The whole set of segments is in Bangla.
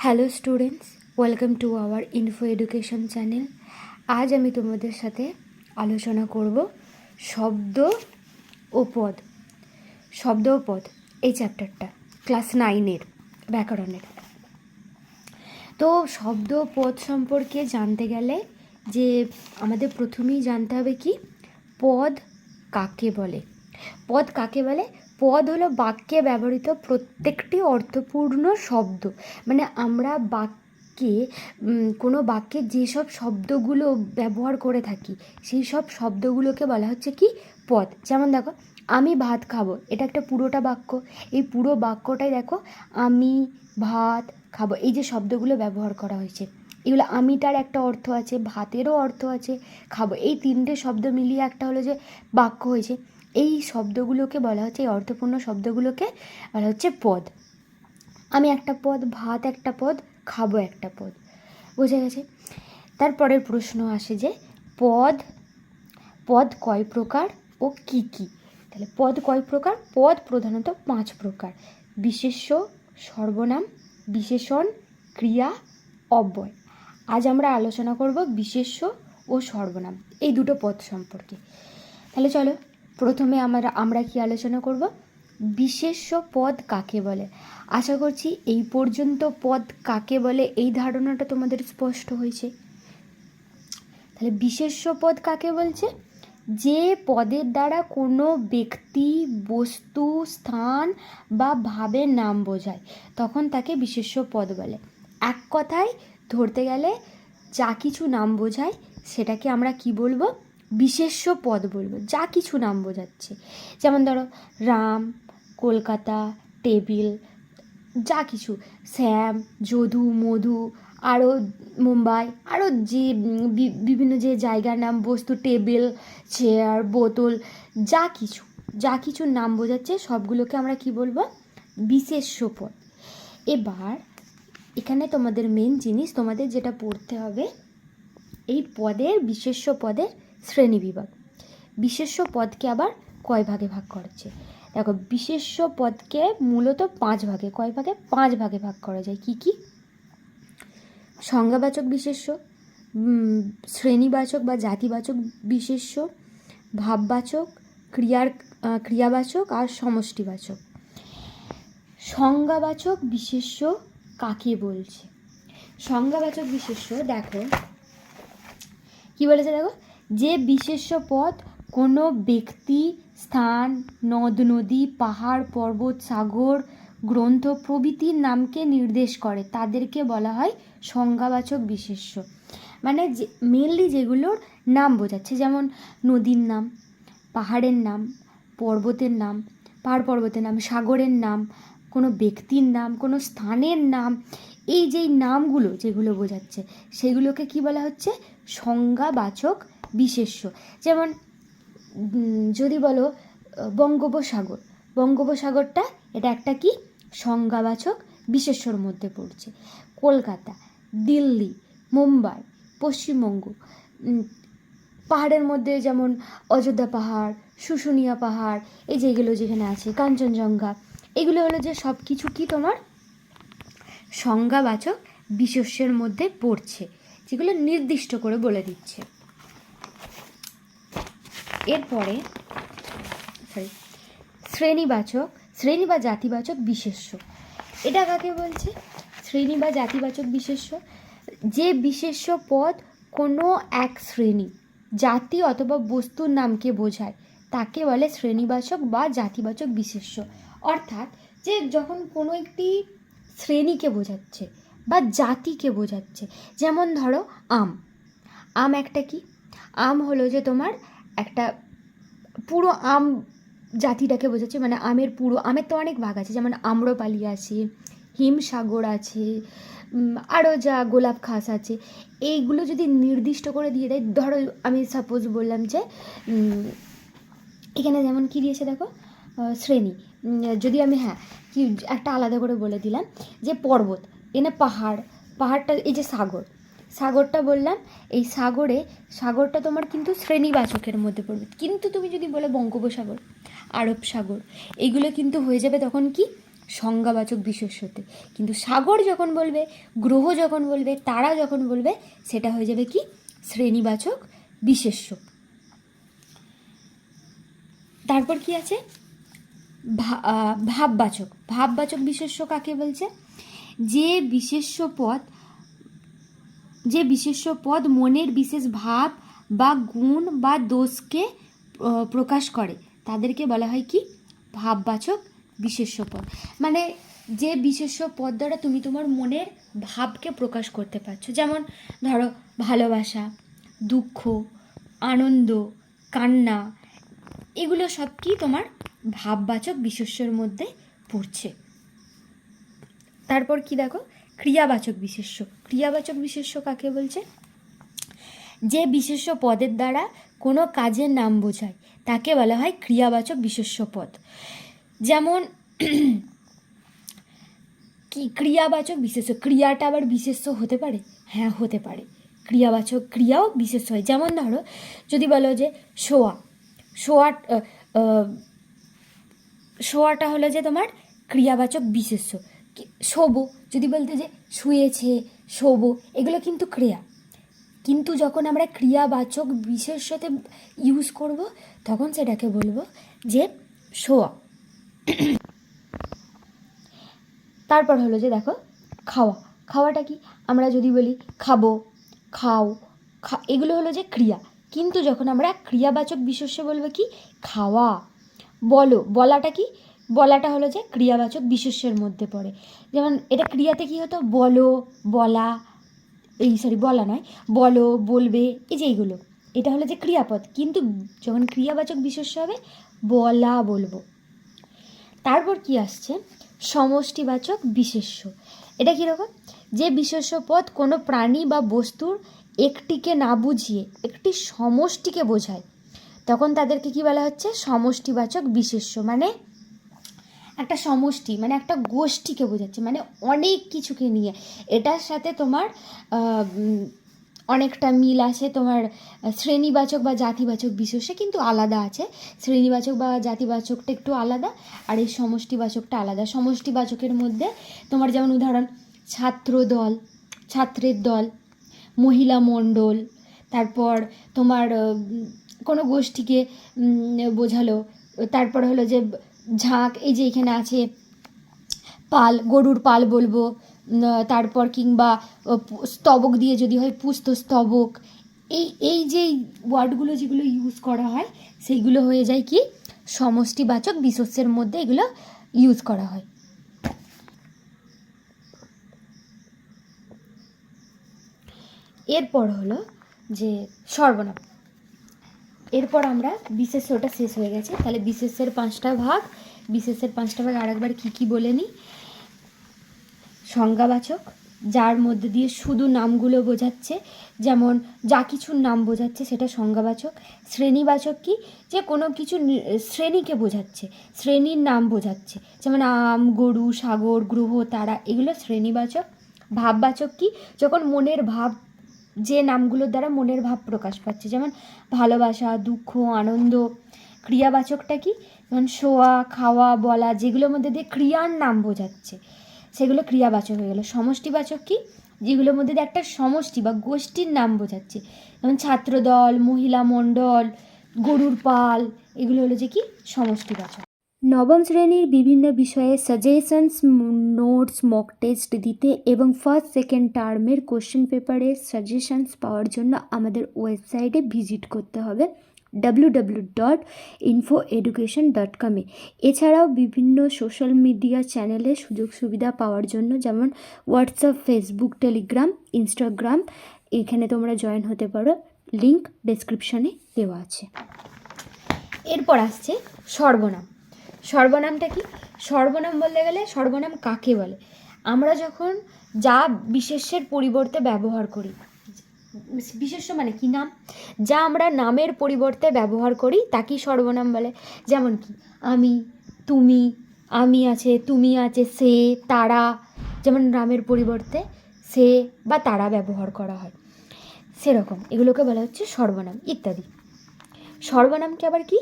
Hello students welcome to our info education channel আজ আমি তোমাদের সাথে আলোচনা করব শব্দ ও পদ। শব্দ ও পদ, এই চ্যাপ্টারটা ক্লাস নাইনের ব্যাকরণের। তো শব্দ ও পদ সম্পর্কে জানতে গেলে যে আমাদের প্রথমেই জানতে হবে কি? পদ কাকে বলে? পদ কাকে বলে? পদ হলো বাক্যে ব্যবহৃত প্রত্যেকটি অর্থপূর্ণ শব্দ। মানে আমরা বাক্যে কোনো বাক্যে যেসব শব্দগুলো ব্যবহার করে থাকি সেই সব শব্দগুলোকে বলা হচ্ছে কি? পদ। যেমন দেখো, আমি ভাত খাব, এটা একটা পুরোটা বাক্য। এই পুরো বাক্যটাই দেখো, আমি ভাত খাব, এই যে শব্দগুলো ব্যবহার করা হয়েছে। এগুলো আমিটার একটা অর্থ আছে, ভাতেরও অর্থ আছে, খাব। এই তিনটে শব্দ মিলিয়ে একটা হলো যে বাক্য হয়েছে। এই শব্দগুলোকে বলা হচ্ছে, এই অর্থপূর্ণ শব্দগুলোকে বলা হচ্ছে পদ। আমি একটা পদ, ভাত একটা পদ, খাব একটা পদ। বোঝা গেছে? তারপরের প্রশ্ন আসে যে, পদ পদ কয় প্রকার ও কি কি? তাহলে পদ কয় প্রকার? পদ প্রধানত পাঁচ প্রকার। বিশেষ্য, সর্বনাম, বিশেষণ, ক্রিয়া, অব্যয়। আজ আমরা আলোচনা করব বিশেষ্য ও সর্বনাম। এই দুটো পদ সম্পর্কে। তাহলে চলো প্রথমে আমরা আমরা কি আলোচনা করব? বিশেষ্য পদ কাকে বলে? আশা করছি এই পর্যন্ত পদ কাকে বলে এই ধারণাটা তোমাদের স্পষ্ট হয়েছে। তাহলে বিশেষ্য পদ কাকে বলছে? যে পদের দ্বারা কোনো ব্যক্তি বস্তু, স্থান বা ভাবের নাম বোঝায়, তখন তাকে বিশেষ্য পদ বলে। এক কথায় ধরতে গেলে যা কিছু নাম বোঝায়, সেটাকে আমরা কি বলব? বিশেষ্য পদ বলব, যা কিছু নাম বোঝাচ্ছে। যেমন ধরো, রাম, কলকাতা, টেবিল, যা কিছু। শ্যাম, যদু, মধু আরও মুম্বাই আরও যে বিভিন্ন যে জায়গার নাম, বস্তু, টেবিল, চেয়ার, বোতল, যা কিছু। যা কিছুর নাম বোঝাচ্ছে, সবগুলোকে আমরা কি বলব? বিশেষ্য পদ। এবার, এখানে তোমাদের মেন জিনিস তোমাদের যেটা পড়তে হবে, এই পদের, বিশেষ্য পদের শ্রেণি বিভাগ বিশেষ্য পদকে আবার কয় ভাগে ভাগ করছে? দেখো, বিশেষ্য পদকে মূলত পাঁচ ভাগে, কয় ভাগে? পাঁচ ভাগে ভাগ করা যায়। কি কি? সংজ্ঞাবাচক বিশেষ্য শ্রেণীবাচক বা জাতিবাচক বিশেষ্য, ভাববাচক, ক্রিয়ার ক্রিয়াবাচক আর সমষ্টিবাচক। সংজ্ঞাবাচক বিশেষ্য কাকে বলছে? সংজ্ঞাবাচক বিশেষ্য, দেখো, কি বলেছে দেখো? যে বিশেষ্য পদ কোনো ব্যক্তি, স্থান, নদ, নদী, পাহাড়, পর্বত, সাগর, গ্রন্থ প্রভৃতির নামকে নির্দেশ করে। তাদেরকে বলা হয় সংজ্ঞাবাচক বিশেষ্য। মানে যে মেনলি যেগুলোর নাম বোঝাচ্ছে, যেমন নদীর নাম, পাহাড়ের নাম, পর্বতের নাম, পাহাড় পর্বতের নাম, সাগরের নাম, কোনো ব্যক্তির নাম, কোনো স্থানের নাম, এই যেই নামগুলো যেগুলো বোঝাচ্ছে, সেগুলোকে কি বলা হচ্ছে? সংজ্ঞাবাচক বিশেষ্য। যেমন যদি বলো বঙ্গোপসাগর। বঙ্গোপসাগরটা, এটা একটা কি? সংজ্ঞাবাচক বিশেষ্যর মধ্যে পড়ছে। কলকাতা, দিল্লি, মুম্বাই, পশ্চিমবঙ্গ। পাহাড়ের মধ্যে যেমন অযোধ্যা পাহাড়, শুশুনিয়া পাহাড়, এই যেগুলো যেখানে আছে, কাঞ্চনজঙ্ঘা, এগুলো হলো যে সব কিছু কি তোমার? সংজ্ঞাবাচক বিশেষ্যের মধ্যে পড়ছে, যেগুলো নির্দিষ্ট করে বলে দিচ্ছে। এরপরে সরি শ্রেণীবাচক শ্রেণি বা জাতিবাচক বিশেষ্য। এটা কাকে বলছে? শ্রেণি বা জাতিবাচক বিশেষ্য। যে বিশেষ্য পদ কোনো এক শ্রেণি, জাতি অথবা বস্তুর নামকে বোঝায়, তাকে বলে শ্রেণীবাচক বা জাতিবাচক বিশেষ্য। অর্থাৎ যে যখন কোনো একটি শ্রেণীকে বোঝাচ্ছে বা জাতিকে বোঝাচ্ছে, যেমন ধরো আম। আম একটা কি? আম হলো যে তোমার একটা পুরো আম জাতিটাকে বোঝাচ্ছে মানে আমের পুরো, আমের তো অনেক ভাগ আছে, যেমন আম্রপালি আছে, হিমসাগর আছে আরও যা গোলাপ খাস আছে, এইগুলো যদি নির্দিষ্ট করে দিয়ে দেয়, ধরো আমি সাপোজ বললাম যে এখানে যেমন কী দিয়েছে দেখো শ্রেণি যদি আমি হ্যাঁ কি একটা আলাদা করে বলে দিলাম যে পর্বত, এনে পাহাড়, পাহাড়টা এই যে সাগর সাগরটা বললাম, এই সাগরে, সাগরটা তোমার কিন্তু শ্রেণীবাচকের মধ্যে পড়বে। কিন্তু তুমি যদি বলে বঙ্গোপসাগর, আরব সাগর এইগুলো কিন্তু হয়ে যাবে তখন কি? সংজ্ঞাবাচক বিশেষ্যতে। কিন্তু সাগর যখন বলবে, গ্রহ যখন বলবে, তারা যখন বলবে, সেটা হয়ে যাবে কি? শ্রেণীবাচক বিশেষ্য। তারপর কি আছে? ভাববাচক। ভাববাচক বিশেষ্য কাকে বলছে? যে বিশেষ্য পদ যে বিশেষ্য পদ মনের বিশেষ ভাব বা গুণ বা দোষকে প্রকাশ করে, তাদেরকে বলা হয় কি? ভাববাচক বিশেষ্য পদ। মানে যে বিশেষ্য পদ দ্বারা তুমি তোমার মনের ভাবকে প্রকাশ করতে পারছ, যেমন ধরো ভালোবাসা, দুঃখ, আনন্দ, কান্না, এগুলো সব কি তোমার ভাববাচক বিশেষ্যর মধ্যে পড়ছে। তারপর কি দেখো? ক্রিয়াবাচক বিশেষ্য। ক্রিয়াবাচক বিশেষ্য কাকে বলছে? যে বিশেষ্য পদের দ্বারা কোনো কাজের নাম বোঝায়, তাকে বলা হয় ক্রিয়াবাচক বিশেষ্য পদ। যেমন, কি ক্রিয়াবাচক বিশেষ্য? ক্রিয়াটা আবার বিশেষ্য হতে পারে? হ্যাঁ হতে পারে। ক্রিয়াবাচক ক্রিয়াও বিশেষ হয়। যেমন ধরো, যদি বলো যে শোয়া শোয়া শোয়াটা হলো যে তোমার ক্রিয়াবাচক বিশেষ্য। শোবো। যদি বলতে যে শুয়েছে, শোবো, এগুলো কিন্তু ক্রিয়া। কিন্তু যখন আমরা ক্রিয়াবাচক বিশেষ্যতে ইউজ করব, তখন সেটাকে বলব যে শোয়া। তারপর হলো যে দেখো, খাওয়া। খাওয়াটা কি? আমরা যদি বলি খাব, খাও, খা, এগুলো হলো যে ক্রিয়া। কিন্তু যখন আমরা ক্রিয়াবাচক বিশেষ্য বলব কি? খাওয়া। বলো, বলাটা কি? বলাটা হলো যে ক্রিয়াবাচক বিশেষ্যের মধ্যে পড়ে। যেমন এটা ক্রিয়াতে কি হতো? বলো, বলা, এই সরি বলা নয়, বলো, বলবে, এই যে এইগুলো। এটা হলো যে ক্রিয়াপদ। কিন্তু যখন ক্রিয়াবাচক বিশেষ্য হবে, বলা বলব। তারপর কি আসছে? সমষ্টিবাচক বিশেষ্য। এটা কীরকম? যে বিশেষ্য পদ কোনো প্রাণী বা বস্তুর একটিকে না বুঝিয়ে, একটি সমষ্টিকে বোঝায়, তখন তাদেরকে কি বলা হচ্ছে? সমষ্টিবাচক বিশেষ্য। মানে একটা সমষ্টি মানে একটা গোষ্ঠীকে বোঝাচ্ছে মানে অনেক কিছুকে নিয়ে। এটার সাথে তোমার অনেকটা মিল আছে। তোমার শ্রেণীবাচক বা জাতিবাচক বিশেষে কিন্তু আলাদা আছে। শ্রেণীবাচক বা জাতিবাচকটা একটু আলাদা, আর এই সমষ্টিবাচকটা আলাদা। সমষ্টিবাচকের মধ্যে তোমার যেমন উদাহরণ ছাত্র দল ছাত্রের দল, মহিলা মণ্ডল, তারপর তোমার কোনো গোষ্ঠীকে বোঝালো, তারপর হলো যে ঝাঁক, এই যে এখানে আছে পাল, গরুর পাল বলব তারপর কিংবা স্তবক দিয়ে যদি হয় পুস্ত স্তবক, এই এই যে ওয়ার্ডগুলো যেগুলো ইউজ করা হয়, সেইগুলো হয়ে যায় কি? সমষ্টিবাচক বিশেষের মধ্যে এগুলো ইউজ করা হয়। এরপর হলো যে সর্বনাম। এরপর আমরা বিশেষ্যটা শেষ হয়ে গেছে। তাহলে বিশেষের পাঁচটা ভাগ, বিশেষের পাঁচটা ভাগ আরেকবার কী কী বলে নিই? সংজ্ঞাবাচক, যার মধ্যে দিয়ে শুধু নামগুলো বোঝাচ্ছে, যেমন যা কিছুর নাম বোঝাচ্ছে সেটা সংজ্ঞাবাচক। শ্রেণীবাচক কি? যে কোনো কিছু শ্রেণীকে বোঝাচ্ছে, শ্রেণির নাম বোঝাচ্ছে। যেমন আম, গরু, সাগর, গ্রহ, তারা, এগুলো শ্রেণীবাচক। ভাববাচক কি? যখন মনের ভাব যে নামগুলোর দ্বারা মনের ভাব প্রকাশ পাচ্ছে। যেমন ভালোবাসা, দুঃখ, আনন্দ, ক্রিয়াবাচকটা কি? যেমন শোয়া, খাওয়া, বলা যেগুলোর মধ্যে দিয়ে ক্রিয়ার নাম বোঝাচ্ছে, সেগুলো ক্রিয়াবাচক হয়ে গেলো। সমষ্টিবাচক কি? যেগুলোর মধ্যে দিয়ে একটা সমষ্টি বা গোষ্ঠীর নাম বোঝাচ্ছে। যেমন ছাত্রদল, মহিলা মণ্ডল, গরুর পাল, এগুলো হলো যে কি? সমষ্টিবাচক। নবম শ্রেণির বিভিন্ন বিষয়ে সাজেশনস নোটস মক টেস্ট দিতে এবং ফার্স্ট সেকেন্ড টার্মের কোশ্চেন পেপারের সাজেশনস পাওয়ার জন্য আমাদের ওয়েবসাইটে ভিজিট করতে হবে W W dot info education dot এছাড়াও বিভিন্ন সোশ্যাল মিডিয়া চ্যানেলে সুযোগ সুবিধা পাওয়ার জন্য যেমন হোয়াটসঅ্যাপ ফেসবুক টেলিগ্রাম ইনস্টাগ্রাম এখানে তোমরা জয়েন হতে পারো। লিংক ডেসক্রিপশনে দেওয়া আছে। এরপর আসছে সর্বনাম। সর্বনামটা কি? সর্বনাম বলতে গেলে সর্বনাম কাকে বলে? আমরা যখন যা বিশেষ্যের পরিবর্তে ব্যবহার করি, বিশেষ্য মানে কি নাম? যা আমরা নামের পরিবর্তে ব্যবহার করি তাকেই সর্বনাম বলে। যেমন কি, আমি, তুমি, আমি আছে, তুমি আছে, সে, তারা। যেমন নামের পরিবর্তে সে বা তারা ব্যবহার করা হয়। সেরকম, এগুলোকে বলা হচ্ছে সর্বনাম ইত্যাদি। সর্বনামকে আবার কি?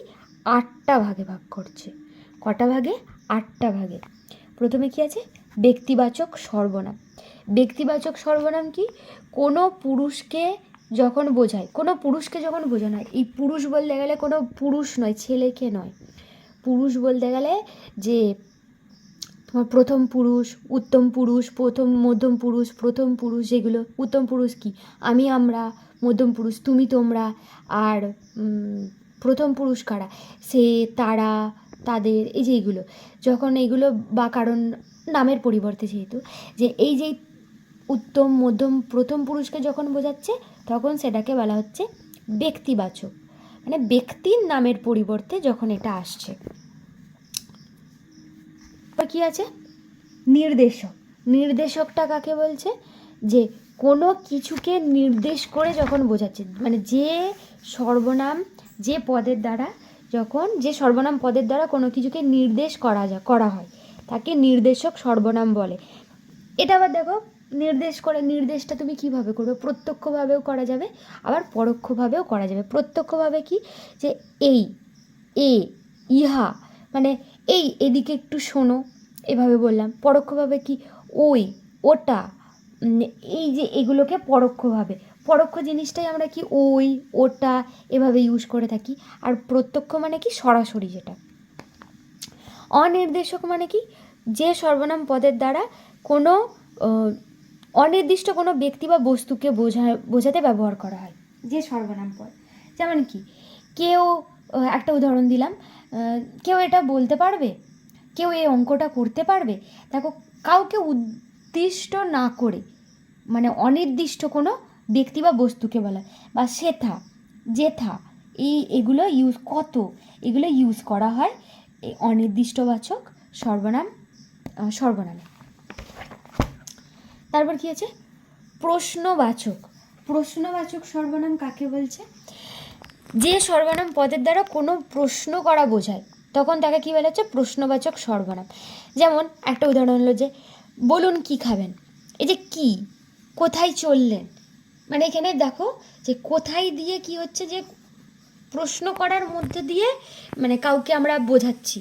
আটটা ভাগে ভাগ করছে। কটা ভাগে? আটটা ভাগে। প্রথমে কি আছে? ব্যক্তিবাচক সর্বনাম। ব্যক্তিবাচক সর্বনাম কি? কোনো পুরুষকে যখন বোঝায়, কোনো পুরুষকে যখন বোঝানো হয় এই পুরুষ বলতে গেলে কোনো পুরুষ নয়, ছেলেকে নয়। পুরুষ বলতে গেলে যে তোমার প্রথম পুরুষ, উত্তম পুরুষ, প্রথম মধ্যম পুরুষ, প্রথম পুরুষ যেগুলো উত্তম পুরুষ কি? আমি আমরা, মধ্যম পুরুষ তুমি তোমরা, আর প্রথম পুরুষ কারা? সে, তারা তাদের এই যে এইগুলো যখন এইগুলো বা কারণ নামের পরিবর্তে যেহেতু, যে এই যে উত্তম, মধ্যম, প্রথম পুরুষকে যখন বোঝাচ্ছে, তখন সেটাকে বলা হচ্ছে ব্যক্তিবাচক। মানে ব্যক্তির নামের পরিবর্তে যখন এটা আসছে। কি আছে? নির্দেশক। নির্দেশকটা কাকে বলছে? যে কোনো কিছুকে নির্দেশ করে যখন বোঝাচ্ছে মানে যে সর্বনাম, যে পদের দ্বারা যখন যে সর্বনাম পদের দ্বারা কোনো কিছুকে নির্দেশ করা যা, করা হয়, তাকে নির্দেশক সর্বনাম বলে। এটা আবার দেখো, নির্দেশ করে, নির্দেশটা তুমি কীভাবে করবে? প্রত্যক্ষভাবেও করা যাবে, আবার পরোক্ষভাবেও করা যাবে। প্রত্যক্ষভাবে কি? যে এই, এ, ইহা মানে এই এদিকে একটু শোনো, এভাবে বললাম। পরোক্ষভাবে কি? ওই, ওটা এই যে এগুলোকে পরোক্ষভাবে পরোক্ষ জিনিসটাই আমরা কি ওই, ওটা এভাবে ইউজ করে থাকি। আর প্রত্যক্ষ মানে কি? সরাসরি যেটা। অনির্দেশক মানে কি? যে সর্বনাম পদের দ্বারা কোনো অনির্দিষ্ট কোনো ব্যক্তি বা বস্তুকে বোঝা, বোঝাতে ব্যবহার করা হয়। যে সর্বনাম পদ। যেমন কি? কেউ একটা উদাহরণ দিলাম। কেউ এটা বলতে পারবে? কেউ এই অঙ্কটা করতে পারবে? দেখো, কাউকে উদ্দিষ্ট না করে মানে অনির্দিষ্ট কোনো ব্যক্তি বা বস্তুকে বলা হয়। বা সেথা জেথা এই এগুলো ইউজ কত? এগুলো ইউজ করা হয় এই অনির্দিষ্টবাচক সর্বনাম সর্বনামে। তারপর কি আছে? প্রশ্নবাচক। প্রশ্নবাচক সর্বনাম কাকে বলছে? যে সর্বনাম পদের দ্বারা কোনো প্রশ্ন করা বোঝায়, তখন তাকে কী বলা হচ্ছে? প্রশ্নবাচক সর্বনাম। যেমন একটা উদাহরণ হলো যে, বলুন কি খাবেন? এই যে কি? কোথায় চললেন? মানে এখানে দেখো যে কোথায় দিয়ে কি হচ্ছে যে প্রশ্ন করার মধ্যে দিয়ে মানে কাউকে আমরা বোঝাচ্ছি।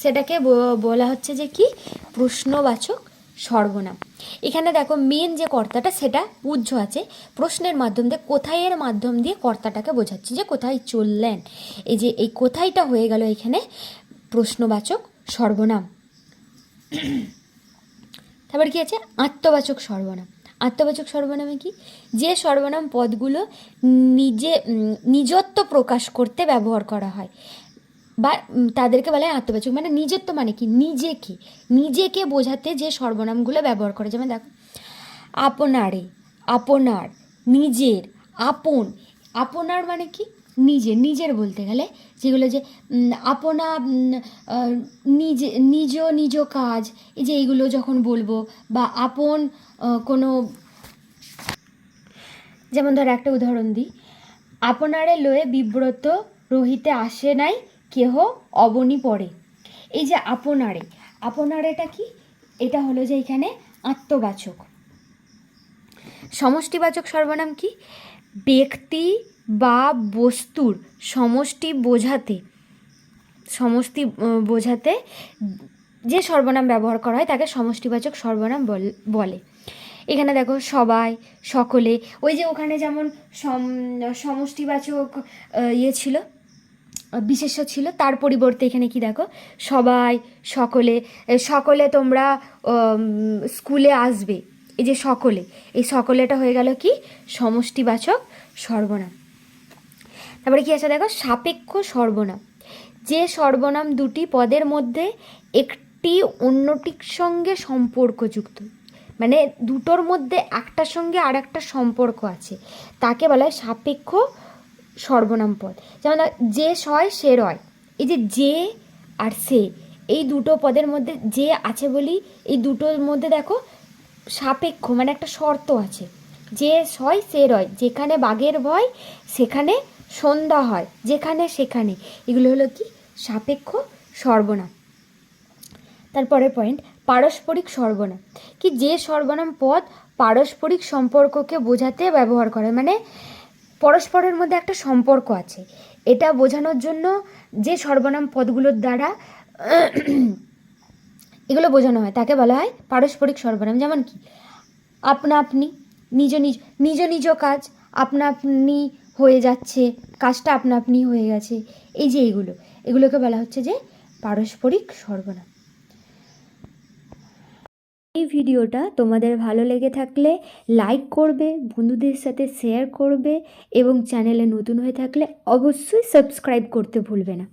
সেটাকে বলা হচ্ছে যে কি? প্রশ্নবাচক সর্বনাম। এখানে দেখো মেন যে কর্তাটা সেটা উজ্জ আছে। প্রশ্নের মাধ্যম দিয়ে কোথায় এর মাধ্যম দিয়ে কর্তাটাকে বোঝাচ্ছি যে কোথায় চললেন। এই যে এই কোথায়টা হয়ে গেল এখানে প্রশ্নবাচক সর্বনাম। তারপর কি আছে? আত্মবাচক সর্বনাম। আত্মবাচক সর্বনামে কি? যে সর্বনাম পদগুলো নিজে নিজত্ব প্রকাশ করতে ব্যবহার করা হয়। বা তাদেরকে বলা হয় আত্মবাচক। মানে নিজত্ব মানে কি? নিজেকে নিজেকে বোঝাতে যে সর্বনামগুলো ব্যবহার করে। যেমন দেখো, আপনারে, আপনার, নিজের, আপন। আপনার মানে কি? নিজের নিজের বলতে গেলে, যেগুলো যে আপনা নিজে, নিজ নিজ কাজ, এই যে এইগুলো যখন বলব বা আপন কোনো যেমন ধর একটা উদাহরণ দিই, আপনারে লয়ে বিব্রত রহিতে আসে নাই, কেহ অবনি পড়ে। এই যে আপনারে, আপনারেটা কি? এটা হলো যে এখানে আত্মবাচক। সমষ্টিবাচক সর্বনাম কি? ব্যক্তি বা বস্তুর সমষ্টি বোঝাতে সমষ্টি বোঝাতে যে সর্বনাম ব্যবহার করা হয় তাকে সমষ্টিবাচক সর্বনাম বল- এখানে দেখো সবাই, সকলে, ওই যে ওখানে যেমন সম, সমষ্টিবাচক ইয়ে ছিল, বিশেষ্য ছিল, তার পরিবর্তে এখানে কি দেখো? সবাই, সকলে সকলে তোমরা স্কুলে আসবে। এই যে সকলে, এই সকলেটা হয়ে গেল কি? সমষ্টিবাচক সর্বনাম। তারপরে কি আছে দেখো? সাপেক্ষ সর্বনাম। যে সর্বনাম দুটি পদের মধ্যে একটি অন্যটির সঙ্গে সম্পর্কযুক্ত। মানে দুটোর মধ্যে একটার সঙ্গে আর একটা সম্পর্ক আছে। তাকে বলা হয় সাপেক্ষ সর্বনাম পদ। যেমন যে সয়, সে রয়। এই যে যে আর সে, এই দুটো পদের মধ্যে যে আছে বলি, এই দুটোর মধ্যে দেখো সাপেক্ষ মানে একটা শর্ত আছে। যে সয়, সে রয়। যেখানে বাঘের ভয়, সেখানে সন্ধ্যা হয়, যেখানে সেখানে। এগুলো হলো কি? সাপেক্ষ সর্বনাম। তারপরের পয়েন্ট পারস্পরিক সর্বনাম। কি যে সর্বনাম পদ পারস্পরিক সম্পর্ককে বোঝাতে ব্যবহার করে মানে পরস্পরের মধ্যে একটা সম্পর্ক আছে। এটা বোঝানোর জন্য যে সর্বনাম পদগুলোর দ্বারা এগুলো বোঝানো হয়, তাকে বলা হয় পারস্পরিক সর্বনাম। যেমন কি? আপনা আপনি, নিজ নিজ নিজ নিজ কাজ, আপনা আপনি হয়ে যাচ্ছে, কাজটা আপনা আপনি হয়ে গেছে। এই যে এইগুলো, এগুলোকে বলা হচ্ছে যে পারস্পরিক সর্বনাম। এই ভিডিওটা তোমাদের ভালো লেগে থাকলে লাইক করবে, বন্ধুদের সাথে শেয়ার করবে এবং চ্যানেলে নতুন হয়ে থাকলে অবশ্যই সাবস্ক্রাইব করতে ভুলবে না।